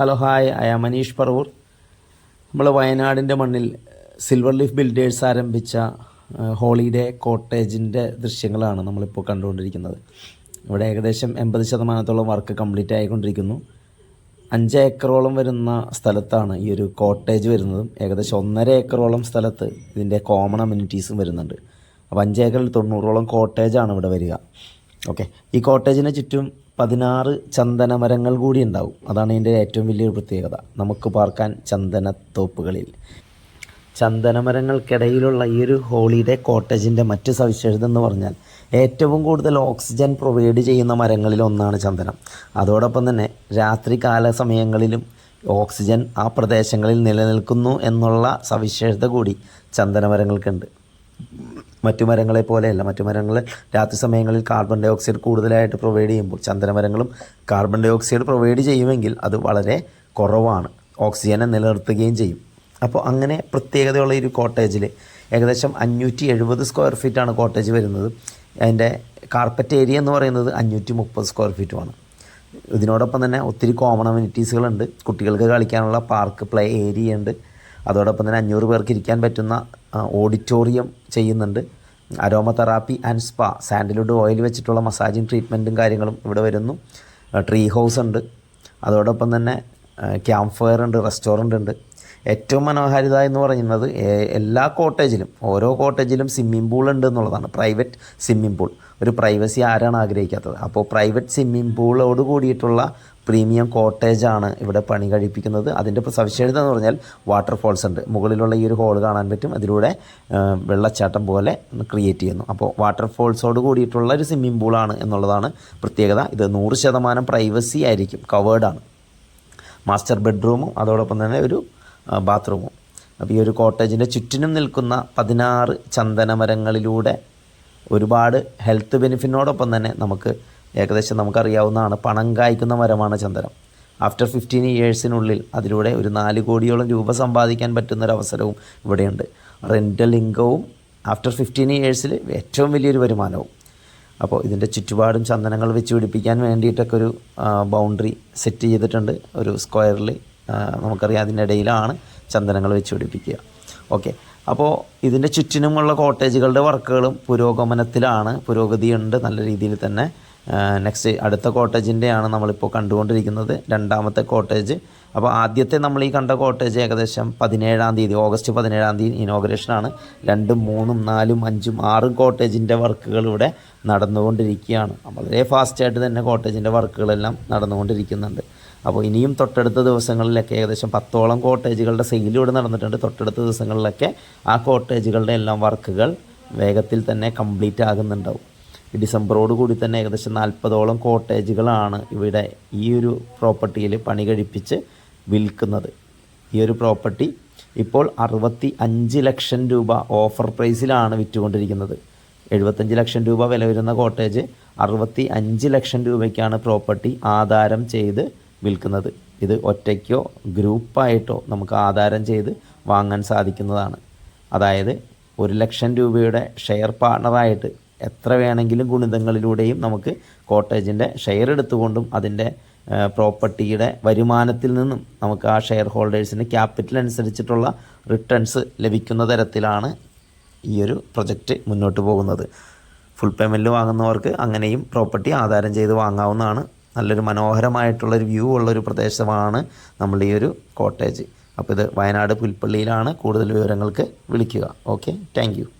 Hello hi I am Manish Paravur നമ്മൾ വയനാടിന്റെ മണ്ണിൽ സിൽവർ ലീഫ് ബിൽഡേഴ്സ് ആരംഭിച്ച ഹോളിഡേ കോട്ടേജിന്റെ ദൃശ്യങ്ങളാണ് നമ്മളിപ്പോൾ കണ്ടുകൊണ്ടിരിക്കുന്നത്. ഇവിടെ ഏകദേശം എൺപത് ശതമാനത്തോളം വർക്ക് കംപ്ലീറ്റ് ആയിക്കൊണ്ടിരിക്കുന്നു. അഞ്ച് ഏക്കറോളം വരുന്ന സ്ഥലത്താണ് ഈ ഒരു കോട്ടേജ് വരുന്നതും. ഏകദേശം ഒന്നര ഏക്കറോളം സ്ഥലത്ത് ഇതിന്റെ കോമൺ അമ്യൂണിറ്റീസും വരുന്നുണ്ട്. അപ്പോൾ അഞ്ച് ഏക്കറിൽ തൊണ്ണൂറോളം കോട്ടേജാണ് ഇവിടെ വരിക. ഓക്കെ. ഈ കോട്ടേജിന് ചുറ്റും പതിനാറ് ചന്ദന മരങ്ങൾ കൂടി ഉണ്ടാവും. അതാണ് ഇതിന്റെ ഏറ്റവും വലിയൊരു പ്രത്യേകത. നമുക്ക് പാർക്കാൻ ചന്ദനത്തോപ്പുകളിൽ. ചന്ദനമരങ്ങൾക്കിടയിലുള്ള ഈ ഒരു ഹോളിഡേ കോട്ടേജിന്റെ മറ്റ് സവിശേഷത എന്ന് പറഞ്ഞാൽ ഏറ്റവും കൂടുതൽ ഓക്സിജൻ പ്രൊവൈഡ് ചെയ്യുന്ന മരങ്ങളിൽ ഒന്നാണ് ചന്ദനം. അതോടൊപ്പം തന്നെ രാത്രി കാല സമയങ്ങളിലും ഓക്സിജൻ ആ പ്രദേശങ്ങളിൽ നിലനിൽക്കുന്നു എന്നുള്ള സവിശേഷത കൂടി ചന്ദനമരങ്ങൾക്കുണ്ട്. മറ്റു മരങ്ങളെ പോലെയല്ല. മറ്റു മരങ്ങൾ രാത്രി സമയങ്ങളിൽ കാർബൺ ഡൈ ഓക്സൈഡ് കൂടുതലായിട്ട് പ്രൊവൈഡ് ചെയ്യുമ്പോൾ ചന്ദനമരങ്ങളും കാർബൺ ഡൈ ഓക്സൈഡ് പ്രൊവൈഡ് ചെയ്യുമെങ്കിൽ അത് വളരെ കുറവാണ്. ഓക്സിജനെ നിലനിർത്തുകയും ചെയ്യും. അപ്പോൾ അങ്ങനെ പ്രത്യേകതയുള്ള ഒരു കോട്ടേജിൽ ഏകദേശം അഞ്ഞൂറ്റി എഴുപത് സ്ക്വയർ ഫീറ്റാണ് കോട്ടേജ് വരുന്നത്. അതിന്റെ കാർപ്പറ്റ് ഏരിയ എന്ന് പറയുന്നത് അഞ്ഞൂറ്റി മുപ്പത് സ്ക്വയർ ഫീറ്റുമാണ് ഇതിനോടൊപ്പം തന്നെ ഒത്തിരി കോമൺ അമ്യൂണിറ്റീസുകളുണ്ട് കുട്ടികൾക്ക് കളിക്കാനുള്ള പാർക്ക് പ്ലേ ഏരിയ ഉണ്ട്. അതോടൊപ്പം തന്നെ അഞ്ഞൂറ് പേർക്ക് ഇരിക്കാൻ പറ്റുന്ന ഓഡിറ്റോറിയം ചെയ്യുന്നുണ്ട്. Aromatherapy and spa sandalwood oil വെച്ചിട്ടുള്ള മസാജിങ് ട്രീറ്റ്മെന്റും കാര്യങ്ങളും ഇവിടെ വരുന്നു. ട്രീ ഹൗസ് ഉണ്ട്. അതോടൊപ്പം തന്നെ ക്യാമ്പ് ഫയർ ഉണ്ട് റെസ്റ്റോറന്റ് ഉണ്ട്. ഏറ്റവും മനോഹാരിത എന്ന് പറയുന്നത് എല്ലാ കോട്ടേജിലും ഓരോ കോട്ടേജിലും സ്വിമ്മിംഗ് പൂൾ ഉണ്ട് എന്നുള്ളതാണ്. Private swimming pool. ഒരു പ്രൈവസി ആരാണ് ആഗ്രഹിക്കാത്തത്? അപ്പോൾ പ്രൈവറ്റ് സ്വിമ്മിംഗ് പൂളോട് കൂടിയിട്ടുള്ള പ്രീമിയം കോട്ടേജാണ് ഇവിടെ പണി കഴിപ്പിക്കുന്നത്. അതിന്റെ സവിശേഷത എന്ന് പറഞ്ഞാൽ വാട്ടർഫോൾസ് ഉണ്ട്. മുകളിലുള്ള ഈ ഒരു ഹോൾ കാണാൻ പറ്റും. അതിലൂടെ വെള്ളച്ചാട്ടം പോലെ ക്രിയേറ്റ് ചെയ്യുന്നു. അപ്പോൾ വാട്ടർഫോൾസോട് കൂടിയിട്ടുള്ള ഒരു സ്വിമ്മിംഗ് പൂളാണ് എന്നുള്ളതാണ് പ്രത്യേകത. ഇത് നൂറ് ശതമാനം പ്രൈവസി ആയിരിക്കും കവേർഡാണ് മാസ്റ്റർ ബെഡ്റൂമും അതോടൊപ്പം തന്നെ ഒരു ബാത്റൂമും. അപ്പോൾ ഈ ഒരു കോട്ടേജിന്റെ ചുറ്റിനും നിൽക്കുന്ന പതിനാറ് ചന്ദനമരങ്ങളിലൂടെ ഒരുപാട് ഹെൽത്ത് ബെനിഫിറ്റിനോടൊപ്പം തന്നെ നമുക്ക് ഏകദേശം നമുക്കറിയാവുന്നതാണ്. പണം കായ്ക്കുന്ന മരമാണ് ചന്ദനം. ആഫ്റ്റർ ഫിഫ്റ്റീൻ ഇയേഴ്സിനുള്ളിൽ അതിലൂടെ ഒരു നാല് കോടിയോളം രൂപ സമ്പാദിക്കാൻ പറ്റുന്നൊരവസരവും ഇവിടെയുണ്ട്. റെന്റൽ ഇൻകവും ആഫ്റ്റർ ഫിഫ്റ്റീൻ ഇയേഴ്സിൽ ഏറ്റവും വലിയൊരു വരുമാനവും. അപ്പോൾ ഇതിന്റെ ചുറ്റുപാടും ചന്ദനങ്ങൾ വെച്ച് പിടിപ്പിക്കാൻ വേണ്ടിയിട്ടൊക്കെ ഒരു ബൗണ്ടറി സെറ്റ് ചെയ്തിട്ടുണ്ട്. ഒരു സ്ക്വയറിൽ നമുക്കറിയാം അതിന്റെ ഇടയിലാണ് ചന്ദനങ്ങൾ വെച്ച് പിടിപ്പിക്കുക. ഓക്കെ അപ്പോൾ ഇതിന്റെ ചുറ്റിനുമുള്ള കോട്ടേജുകളുടെ വർക്കുകളും പുരോഗമനത്തിലാണ്. പുരോഗതിയുണ്ട് നല്ല രീതിയിൽ തന്നെ. നെക്സ്റ്റ് അടുത്ത കോട്ടേജിന്റെയാണ് നമ്മളിപ്പോൾ കണ്ടുകൊണ്ടിരിക്കുന്നത്. രണ്ടാമത്തെ കോട്ടേജ്. അപ്പോൾ ആദ്യത്തെ നമ്മൾ ഈ കണ്ട കോട്ടേജ് ഏകദേശം പതിനേഴാം തീയതി ഓഗസ്റ്റ് പതിനേഴാം തീയതി ഇനോഗ്രേഷനാണ് രണ്ടും മൂന്നും നാലും അഞ്ചും ആറും കോട്ടേജിന്റെ വർക്കുകൾ ഇവിടെ നടന്നുകൊണ്ടിരിക്കുകയാണ്. വളരെ ഫാസ്റ്റായിട്ട് തന്നെ കോട്ടേജിന്റെ വർക്കുകളെല്ലാം നടന്നുകൊണ്ടിരിക്കുന്നുണ്ട്. അപ്പോൾ ഇനിയും തൊട്ടടുത്ത ദിവസങ്ങളിലൊക്കെ ഏകദേശം പത്തോളം കോട്ടേജുകളുടെ സെയിൽ ഇവിടെ നടന്നിട്ടുണ്ട്. തൊട്ടടുത്ത ദിവസങ്ങളിലൊക്കെ ആ കോട്ടേജുകളുടെ എല്ലാം വർക്കുകൾ വേഗത്തിൽ തന്നെ കംപ്ലീറ്റ് ആകുന്നുണ്ടാവും. ഡിസംബറോട് കൂടി തന്നെ ഏകദേശം നാൽപ്പതോളം കോട്ടേജുകളാണ് ഇവിടെ ഈ ഒരു പ്രോപ്പർട്ടിയിൽ പണി കഴിപ്പിച്ച് വിൽക്കുന്നത്. ഈ ഒരു പ്രോപ്പർട്ടി ഇപ്പോൾ അറുപത്തി അഞ്ച് ലക്ഷം രൂപ ഓഫർ പ്രൈസിലാണ് വിറ്റുകൊണ്ടിരിക്കുന്നത്. എഴുപത്തഞ്ച് ലക്ഷം രൂപ വില വരുന്ന കോട്ടേജ് അറുപത്തി അഞ്ച് ലക്ഷം രൂപയ്ക്കാണ് പ്രോപ്പർട്ടി ആധാരം ചെയ്ത് വിൽക്കുന്നത്. ഇത് ഒറ്റയ്ക്കോ ഗ്രൂപ്പായിട്ടോ നമുക്ക് ആധാരം ചെയ്ത് വാങ്ങാൻ സാധിക്കുന്നതാണ്. അതായത് ഒരു ലക്ഷം രൂപയുടെ ഷെയർ പാർട്ണറായിട്ട് എത്ര വേണമെങ്കിലും ഗുണിതങ്ങളിലൂടെയും നമുക്ക് കോട്ടേജിന്റെ ഷെയർ എടുത്തുകൊണ്ടും അതിന്റെ പ്രോപ്പർട്ടിയുടെ വരുമാനത്തിൽ നിന്നും നമുക്ക് ആ ഷെയർ ഹോൾഡേഴ്സിന് ക്യാപിറ്റൽ അനുസരിച്ചിട്ടുള്ള റിട്ടേൺസ് ലഭിക്കുന്ന തരത്തിലാണ് ഈ ഒരു പ്രൊജക്റ്റ് മുന്നോട്ട് പോകുന്നത്. ഫുൾ പേയ്മെന്റ് വാങ്ങുന്നവർക്ക് അങ്ങനെയും പ്രോപ്പർട്ടി ആധാരം ചെയ്ത് വാങ്ങാവുന്നതാണ്. നല്ലൊരു മനോഹരമായിട്ടുള്ളൊരു വ്യൂ ഉള്ളൊരു പ്രദേശമാണ് നമ്മളുടെ ഈ ഒരു കോട്ടേജ്. അപ്പോൾ ഇത് വയനാട് പുൽപ്പള്ളിയിലാണ് കൂടുതൽ വിവരങ്ങൾക്ക് വിളിക്കുക. Okay thank